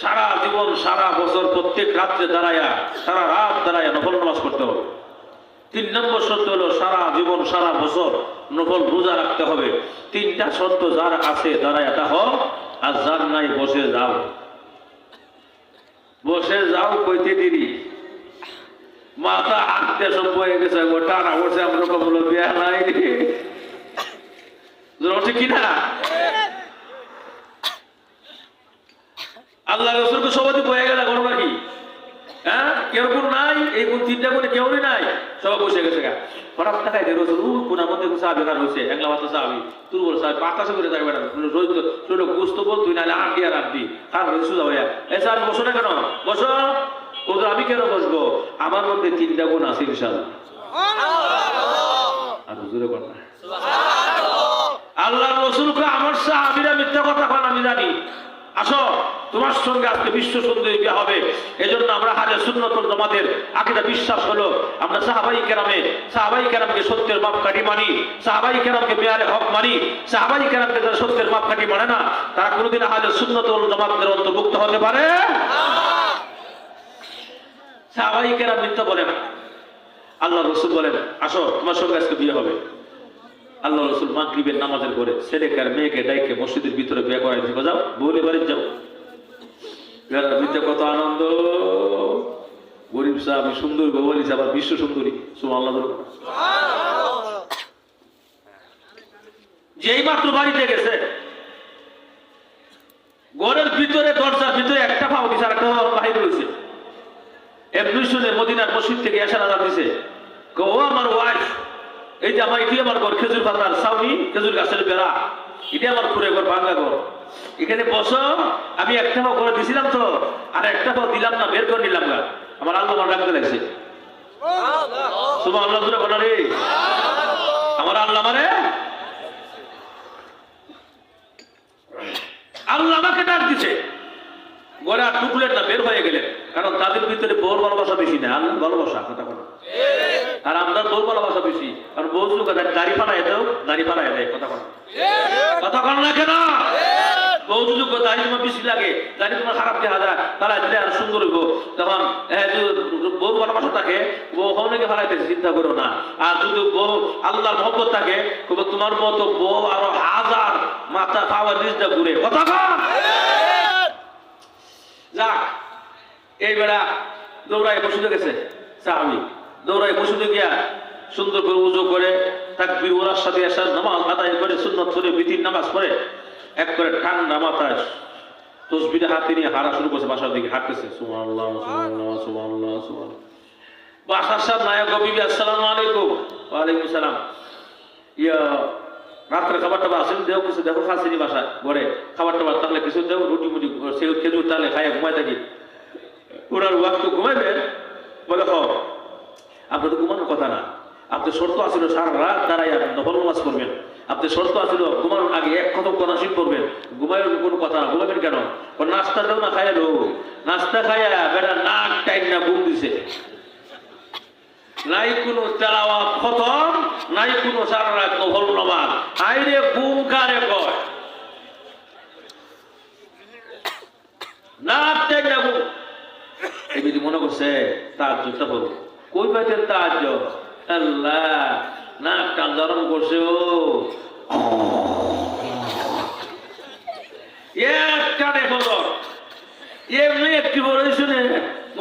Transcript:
সারা জীবন, সারা বছর প্রত্যেক রাত্রে দাঁড়ায়া সারা রাত দাঁড়ায়া নফল নামাজ করতে হবে। তিন নম্বর শর্ত হলো সারা জীবন, সারা বছর নফল রোজা রাখতে হবে। তিনটা শর্ত যার আছে দাঁড়ায় এটা হোক আর যার নাই, বসে যাও। বসে যাও কইতে দিদি মাথা হাঁটতে সব বয়ে গেছে টানা বসে আমরা কবলো বিয়া নাই। ঠিক কিনা? আল্লাহ রসুলকে সবাই বয়ে গেল কোনো নাকি হ্যাঁ? কেউ কোন নাই? এই কোন তিনটা করে কেউ নাই? সব বসে গেছে গা। হঠাৎ দেখাই দে রসুল উ কোনা মধ্যে কোন সাহাবি কার হয়েছে? একলা মাত্র সাহাবি তুই বল সাহেব করে না গুস্ত বল তুই নাহলে আর আর হয়ে সুদা ভাইয়া। এ বসো না কেন? বসো। আমি কেন বসবো? আমার মধ্যে তিনটা গুণ আছে ইনশাল্লাহ আর হুজুরে কথা আল্লাহ রসুলকে আমার সাহাবিরা মিথ্যা কথা কন আমি জানি। আসো, তোমার সঙ্গে আজকে বিশ্ব সুন্দরী বিয়ে হবে। এজন্য আমরা হাজার শূন্যতর তোমাদের আকিদা বিশ্বাস হলো, আমরা সাহাবাই কেরামে, সাহাবাই কেরামকে সত্যের মাপকাঠি মানি, সাহাবাই কেরামকে মেয়ারে হক মানি, সাহাবাই কেরামকে যারা সত্যের মাপকাঠি মানে না, তারা কোনোদিন হাজার শূন্যতর জমাতের অন্তর্ভুক্ত হতে পারে? সাহাবাই কেরাম মিথ্যা বলে না। আল্লাহ রসুল বলেন, আসো, তোমার সঙ্গে আজকে বিয়ে হবে। আল্লাহ রসুল মাগরিবের নামাজের পরে আর মেয়েকে ডাইকে মসজিদের ভিতরে বিয়ে করাই দিবে যাও বলে বাড়ি যাও। কত আনন্দ। গরিব সাহেব আমি সুন্দর বলিস আবার বিশ্ব সুন্দরী। সুমা আল্লাহ যেই মাত্র বাড়িতে গেছে ঘরের ভিতরে দরজার ভিতরে একটা পাও দিছে আর একটা বাহির রয়েছে এমনি শুনে মদিনার মসজিদ থেকে এসার আজাদ দিছে। কো, আমার ওয়াইফ এই যে আমার এটি আমার ঘর, খেজুর পাতার সাউনি খেজুর গাছের বেড়া। এটি আমার পুরে ঘর ভাঙ্গা ঘর। এখানে বসো, আমি একটা পাও করে দিছিলাম তো, আর একটা পাও দিলাম না, বের করে নিলাম গা। আমার আল্লাহ আমার ডাকতে লাগছে। তোমার আল্লাহ বলো রে। আমার আল্লাহ মানে? আল্লাহ আমাকে ডাক দিছে। গোড়া টুকলেন না, বের হয়ে গেলেন। কারণ তাদের ভিতরে বউর ভালোবাসা বেশি না। আল্লাহ ভালোবাসা, কথা কথা আর আমরা বউর ভালোবাসা বেশি। আর বউ কথা দাড়ি পাড়ায় দাও, দাড়ি পাড়ায় দেয়, কথা কথা কথা কন না কেন? তোমার মতো বউ আরও হাজার মাথা পাওয়ার নিজটা ঘুরে। কথা যাক, এই বেড়া দৌড়ায় বসুতে গেছে। সাহাবি দৌড়ায় বসুতে গিয়া সুন্দর করে উজু করে তাকবির ওরার সাথে আসার নামাজ আদায় করে সুন্নত করে বিতির নামাজ পড়ে এক করে ঠান্ডা মাথায় তসবিরে হাতে নিয়ে হারা শুরু করছে, বাসার দিকে হাঁটতেছে। বাসার সাহেব নায়ক বিবি, আসসালামু আলাইকুম। ওয়ালাইকুম সালাম। ইয়া রাত্রে খাবার টাবার আসেন দেও কিছু দেখো খাসিনি বাসা ঘরে খাবার টাবার তাহলে কিছু দেও রুটি মুটি, সে খেজুর তাহলে খাই ঘুমাই থাকি। ওনার ওয়াক্ত ঘুমাইবে, বলে হ আপনি তো ঘুমানোর কথা না। আপনি শর্ত আসিল সারা রাত দাঁড়াইয়া নফল নামাজ করবেন আপনি শর্ত আসিল ঘুমানোর আগে এক খতম কনাশিব করবেন ঘুমাইয়ের কোনো কথা না, ঘুমাবেন কেন? নাস্তা দেও না, খাইয়া খাইলো নাস্তা খাইয়া বেটা নাক টাইম না, ঘুম দিছে। নাই কোনো তেলাওয়া খতম, নাই কোনো সারা নফল নামাজ। আইরে ঘুম কারে কয়? না এই যদি মনে করছে তার জুতা বলব কই পাইতেন তার আল্লাহ, নাক টান গরম করছে ও। এক কানে খবর এমনি একটি বড় শুনে